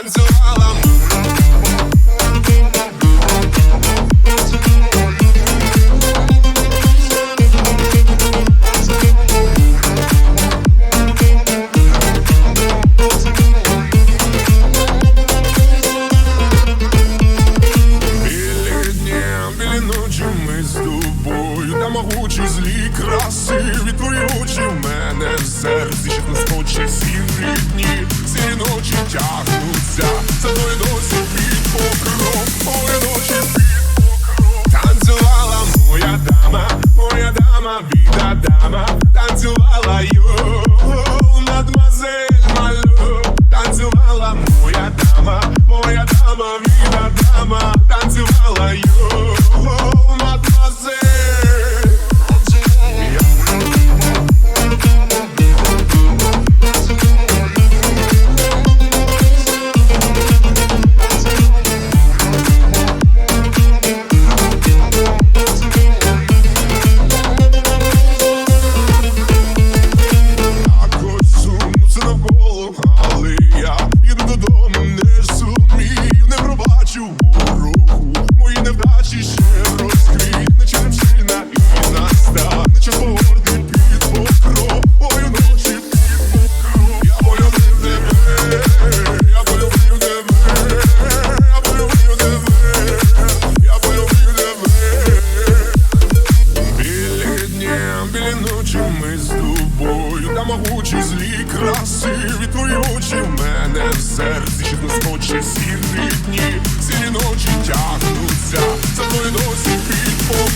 until all I'm тягнуться, за мною досі під покров. Могучі злі краси, від твої очі в мене в серці ще скоче сірі дні, сірі ночі тягнуться, за мною досі підпов.